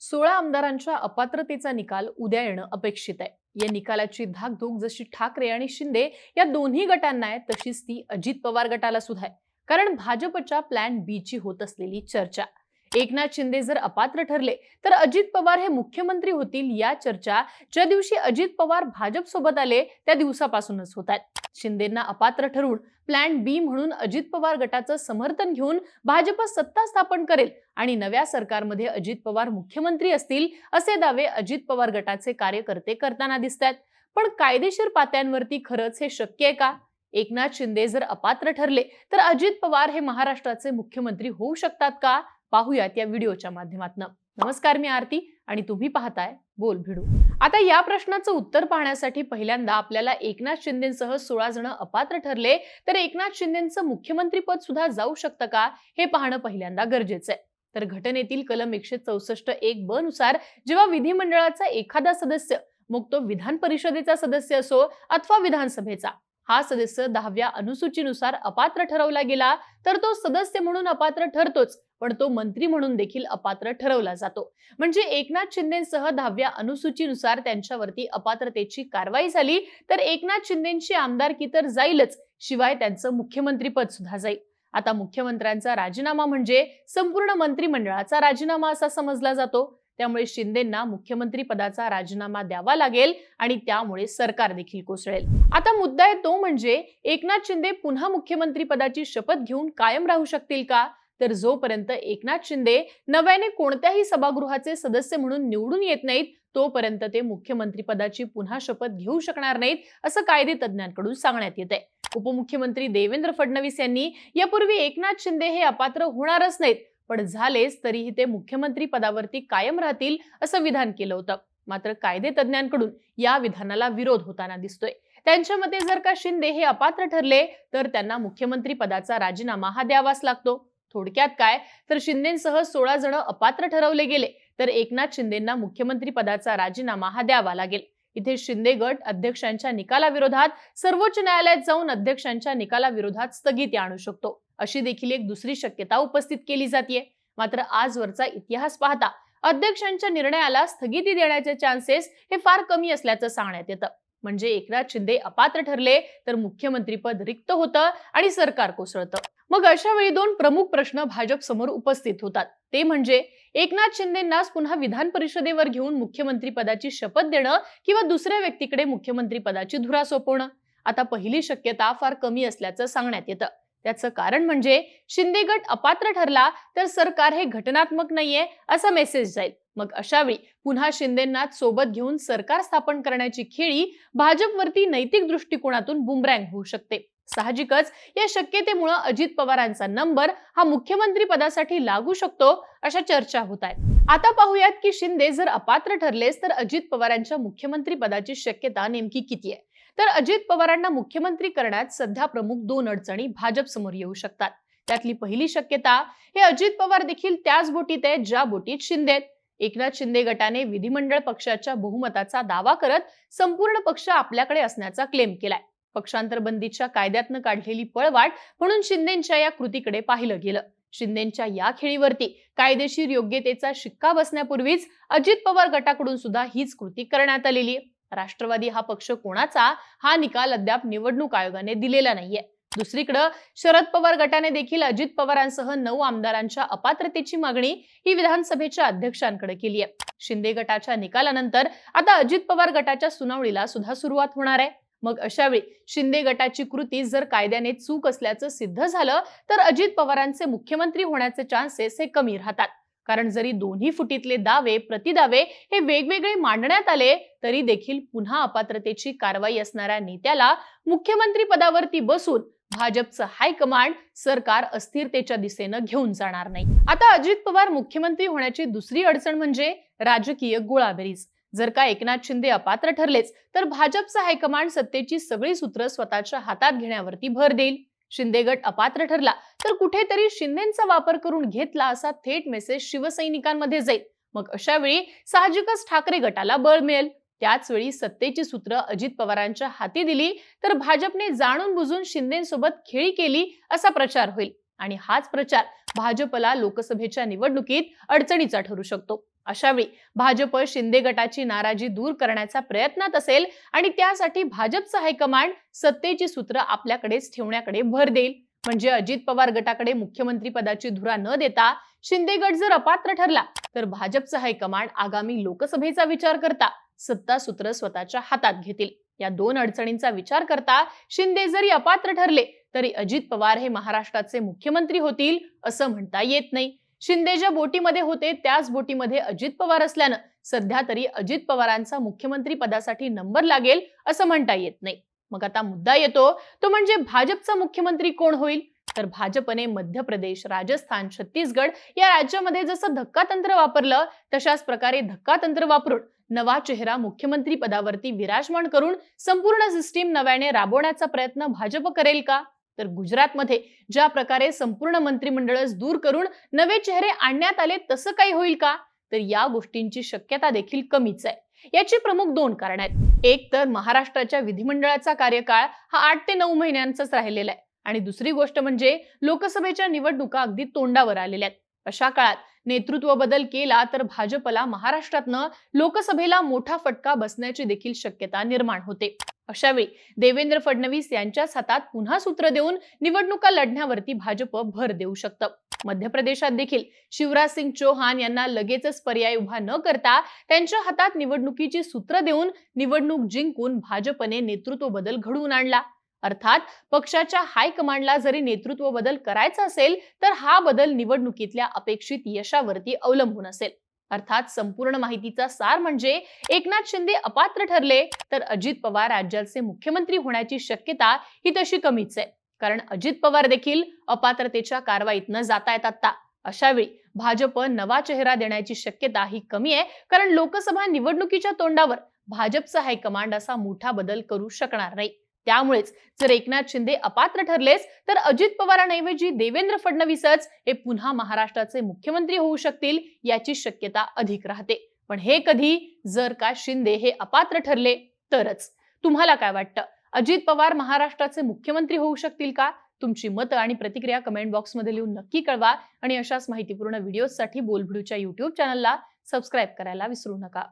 सोळा आमदारांच्या अपात्रतेचा निकाल उद्या येणं अपेक्षित आहे. या निकालाची धाकधूक जशी ठाकरे आणि शिंदे या दोन्ही गटांना आहे तशीच ती अजित पवार गटाला सुद्धा आहे. कारण भाजपच्या प्लॅन बी ची होत असलेली चर्चा. एकनाथ शिंदे जर अपात्र ठरले तर अजित पवार हे मुख्यमंत्री होतील या चर्चा ज्या दिवशी अजित पवार भाजप सोबत आले त्या दिवसापासूनच होत आहेत. शिंदेना अपात्र ठरवून प्लॅन बी म्हणून अजित पवार गटाचं समर्थन घेऊन भाजप सत्ता स्थापन करेल आणि नव्या सरकारमध्ये अजित पवार मुख्यमंत्री असतील असे दावे अजित पवार गटाचे कार्यकर्ते करताना दिसतात पण कायदेशीर पात्यांवरती खरंच हे शक्य आहे का? एकनाथ शिंदे जर अपात्र ठरले तर अजित पवार हे महाराष्ट्राचे मुख्यमंत्री होऊ शकतात का? पाहूयात या व्हिडिओच्या माध्यमातून. नमस्कार मी आरती. आणि तुम्ही पाहताय बोल भिडू. आता या प्रश्नाचं उत्तर पाहण्यासाठी पहिल्यांदा आपल्याला एकनाथ शिंदेसह सोळा जण अपात्र ठरले तर एकनाथ शिंदेचं मुख्यमंत्रीपद सुद्धा जाऊ शकतं का हे पाहणं पहिल्यांदा गरजेचं आहे. तर घटनेतील कलम एकशे चौसष्ट एक ब नुसार जेव्हा विधिमंडळाचा एखादा सदस्य मग तो विधान परिषदेचा सदस्य असो अथवा विधानसभेचा हा सदस्य दहाव्या अनुसूचीनुसार अपात्र ठरवला गेला तर तो सदस्य म्हणून अपात्र ठरतोच. पण तो मंत्री म्हणून देखील अपात्र ठरवला जातो. म्हणजे एकनाथ शिंदेसह दहाव्या अनुसूचीनुसार त्यांच्यावरती अपात्रतेची कारवाई झाली तर एकनाथ शिंदेची आमदारकी तर जाईलच शिवाय त्यांचं मुख्यमंत्रीपद सुद्धा जाईल. आता मुख्यमंत्र्यांचा राजीनामा म्हणजे संपूर्ण मंत्रिमंडळाचा राजीनामा असा समजला जातो. त्यामुळे शिंदेना मुख्यमंत्री पदाचा राजीनामा द्यावा लागेल आणि त्यामुळे सरकार देखील कोसळेल. आता मुद्दा आहे तो म्हणजे एकनाथ शिंदे पुन्हा मुख्यमंत्री पदाची शपथ घेऊन कायम राहू शकतील का? तर जोपर्यंत एकनाथ शिंदे नव्याने कोणत्याही सभागृहाचे सदस्य म्हणून निवडून येत नाहीत तोपर्यंत ते मुख्यमंत्रीपदाची पुन्हा शपथ घेऊ शकणार नाहीत असं कायदे तज्ज्ञांकडून सांगण्यात येत आहे उपमुख्यमंत्री देवेंद्र फडणवीस यांनी यापूर्वी एकनाथ शिंदे हे अपात्र होणारच नाहीत पण झालेच तरीही ते मुख्यमंत्री पदावरती कायम राहतील असं विधान केलं होतं. मात्र कायदे तज्ज्ञांकडून या विधानाला विरोध होताना दिसतोय. त्यांच्या मते जर का शिंदे हे अपात्र ठरले तर त्यांना मुख्यमंत्री पदाचा राजीनामा हा द्यावाच लागतो. थोडक्यात काय? तर शिंदेसह सोळा जण अपात्र ठरवले गेले. तर एकनाथ शिंदेना मुख्यमंत्री पदाचा राजीनामा हा द्यावा लागेल. इथे शिंदे गट अध्यक्षांच्या निकालाविरोधात सर्वोच्च न्यायालयात जाऊन अध्यक्षांच्या निकालाविरोधात स्थगिती आणू शकतो. अशी देखील एक दुसरी शक्यता उपस्थित केली जाते मात्र आजवरचा इतिहास पाहता अध्यक्षांच्या निर्णयाला स्थगिती देण्याचे चान्सेस हे फार कमी असल्याचं सांगण्यात येतं. म्हणजे एकनाथ शिंदे अपात्र ठरले तर मुख्यमंत्रीपद रिक्त होतं आणि सरकार कोसळतं. मग अशा वेळी दोन प्रमुख प्रश्न भाजप समोर उपस्थित होतात. ते म्हणजे एकनाथ शिंदेनाच पुन्हा विधान परिषदेवर घेऊन मुख्यमंत्री पदाची शपथ देणं किंवा दुसऱ्या व्यक्तीकडे मुख्यमंत्री पदाची धुरा सोपवणं? आता पहिली शक्यता फार कमी असल्याचं सांगण्यात येतं. त्याचं कारण म्हणजे शिंदे गट अपात्र ठरला तर सरकार हे घटनात्मक नाहीये असा मेसेज जाईल. मग अशावेळी पुन्हा शिंदेना सोबत घेऊन सरकार स्थापन करण्याची खेळी भाजपवरती नैतिक दृष्टिकोनातून बुमरँग होऊ शकते. साहजिकच या शक्यतेमुळं अजित पवारांचा नंबर हा मुख्यमंत्री पदासाठी लागू शकतो अशा चर्चा होत आहेत. आता पाहूयात की शिंदे जर अपात्र ठरलेस तर अजित पवारांच्या मुख्यमंत्री पदाची शक्यता नेमकी किती आहे? तर अजित पवारांना मुख्यमंत्री करण्यात सध्या प्रमुख दोन अडचणी भाजप समोर येऊ शकतात. त्यातली पहिली शक्यता हे अजित पवार देखील त्याच बोटीत आहे ज्या बोटीत शिंदे एकनाथ शिंदे गटाने विधिमंडळ पक्षाच्या बहुमताचा दावा करत संपूर्ण पक्ष आपल्याकडे असण्याचा क्लेम केलाय. पक्षांतर बंदीच्या कायद्यातनं काढलेली पळवाट म्हणून शिंदेच्या या कृतीकडे पाहिलं गेलं. शिंदेच्या या खेळीवरती कायदेशीर योग्यतेचा शिक्का बसण्यापूर्वीच अजित पवार गटाकडून सुद्धा हीच कृती करण्यात आलेली आहे. राष्ट्रवादी हा पक्ष कोणाचा? हा निकाल अद्याप निवडणूक आयोगाने दिलेला नाहीये. दुसरीकडे शरद पवार गटाने देखील अजित पवारांसह नऊ आमदारांच्या अपात्रतेची मागणी ही विधानसभेच्या अध्यक्षांकडे केली आहे शिंदे गटाच्या निकालानंतर आता अजित पवार गटाच्या सुनावणीला सुद्धा सुरुवात होणार आहे. मग अशावेळी शिंदे गटाची कृती जर कायद्याने चूक असल्याचं सिद्ध झालं तर अजित पवारांचे मुख्यमंत्री होण्याचे चान्सेस हे कमी राहतात. कारण जरी दोन्ही फुटीतले दावे प्रतिदावे हे वेगवेगळे मांडण्यात आले तरी देखील पुन्हा अपात्रतेची कारवाई असणाऱ्या नेत्याला मुख्यमंत्री पदावरती बसून भाजपचं हायकमांड सरकार अस्थिरतेच्या दिशेनं घेऊन जाणार नाही. आता अजित पवार मुख्यमंत्री होण्याची दुसरी अडचण म्हणजे राजकीय गोळाबेरीज. जर का एकनाथ शिंदे अपात्र ठरलेच तर भाजपचं हायकमांड सत्तेची सगळी सूत्र स्वतःच्या हातात घेण्यावरती भर देईल. शिंदे गट अपात्र ठरला तर कुठेतरी शिंदेचा वापर करून घेतला असा थेट मेसेज शिवसैनिकांमध्ये जाईल. मग अशा वेळी साहजिकच ठाकरे गटाला बळ मिळेल. त्याच वेळी सत्तेची सूत्र अजित पवारांच्या हाती दिली तर भाजपने जाणून बुजून शिंदेसोबत खेळी केली असा प्रचार होईल. आणि हाच प्रचार भाजपला लोकसभेच्या निवडणुकीत अडचणीचा ठरू शकतो. अशावेळी भाजप शिंदे गटाची नाराजी दूर करण्याचा प्रयत्नात असेल आणि त्यासाठी भाजपचं हायकमांड सत्तेची सूत्र आपल्याकडेच ठेवण्याकडे भर देईल. म्हणजे अजित पवार गटाकडे मुख्यमंत्री पदाची धुरा न देता शिंदे गट जर अपात्र ठरला तर भाजपचं हायकमांड आगामी लोकसभेचा विचार करता सत्ता सूत्र स्वतःच्या हातात घेतील. या दोन अडचणींचा विचार करता शिंदे जरी अपात्र ठरले तरी अजित पवार हे महाराष्ट्राचे मुख्यमंत्री होतील असं म्हणता येत नाही. शिंदे ज्या बोटीमध्ये होते त्याच बोटीमध्ये अजित पवार असल्यानं सध्या तरी अजित पवारांचा मुख्यमंत्री पदासाठी नंबर लागेल असं म्हणता येत नाही. मग आता मुद्दा येतो तो म्हणजे भाजपचा मुख्यमंत्री कोण होईल? तर भाजपने मध्य प्रदेश राजस्थान छत्तीसगड या राज्यामध्ये जसं धक्कातंत्र वापरलं तशाच प्रकारे धक्कातंत्र वापरून नवा चेहरा मुख्यमंत्री पदावरती विराजमान करून संपूर्ण सिस्टीम नव्याने राबवण्याचा प्रयत्न भाजप करेल का? तर गुजरातमध्ये ज्या प्रकारे संपूर्ण मंत्रिमंडळच दूर करून नवे चेहरे आणण्यात आले तसं काही होईल का? तर या गोष्टींची शक्यता देखील कमीच आहे. याची प्रमुख दोन कारण आहेत. एक तर महाराष्ट्राच्या विधिमंडळाचा कार्यकाळ हा आठ ते नऊ महिन्यांचाच राहिलेला आहे. आणि दुसरी गोष्ट म्हणजे लोकसभेच्या निवडणुका अगदी तोंडावर आलेल्या आहेत. अशा काळात नेतृत्व बदल केला तर भाजपला महाराष्ट्रातनं लोकसभेला मोठा फटका बसण्याची देखील शक्यता निर्माण होते. अशावेळी देवेंद्र फडणवीस यांच्याच हातात पुन्हा सूत्र देऊन निवडणुका लढण्यावरती भाजप भर देऊ शकतं. मध्य प्रदेशात देखील शिवराज सिंग चौहान यांना लगेचच पर्याय उभा न करता त्यांच्या हातात निवडणुकीची सूत्र देऊन निवडणूक जिंकून भाजपने नेतृत्व बदल घडवून आणला. अर्थात पक्षाच्या हायकमांडला जरी नेतृत्व बदल करायचा असेल तर हा बदल निवडणुकीतल्या अपेक्षित यशावरती अवलंबून असेल. अर्थात संपूर्ण माहितीचा सार म्हणजे एकनाथ शिंदे अपात्र ठरले तर अजित पवार राज्याचे मुख्यमंत्री होण्याची शक्यता ही तशी कमीच आहे. कारण अजित पवार देखील अपात्रतेच्या कारवाईत न जाता येत आता अशावेळी भाजप नवा चेहरा देण्याची शक्यता ही कमी आहे कारण लोकसभा निवडणुकीच्या तोंडावर भाजपचा हायकमांड असा मोठा बदल करू शकणार नाही. त्यामुळेच जर एकनाथ शिंदे अपात्र ठरलेच तर अजित पवारांऐवजी देवेंद्र फडणवीसच हे पुन्हा महाराष्ट्राचे मुख्यमंत्री होऊ शकतील याची शक्यता अधिक राहते. पण हे कधी? जर का शिंदे हे अपात्र ठरले तरच. तुम्हाला काय वाटतं? अजित पवार महाराष्ट्राचे मुख्यमंत्री होऊ शकतील का? तुमची मतं आणि प्रतिक्रिया कमेंट बॉक्समध्ये लिहून नक्की कळवा आणि अशाच माहितीपूर्ण व्हिडिओसाठी बोलभिडूच्या युट्यूब चॅनलला सबस्क्राईब करायला विसरू नका.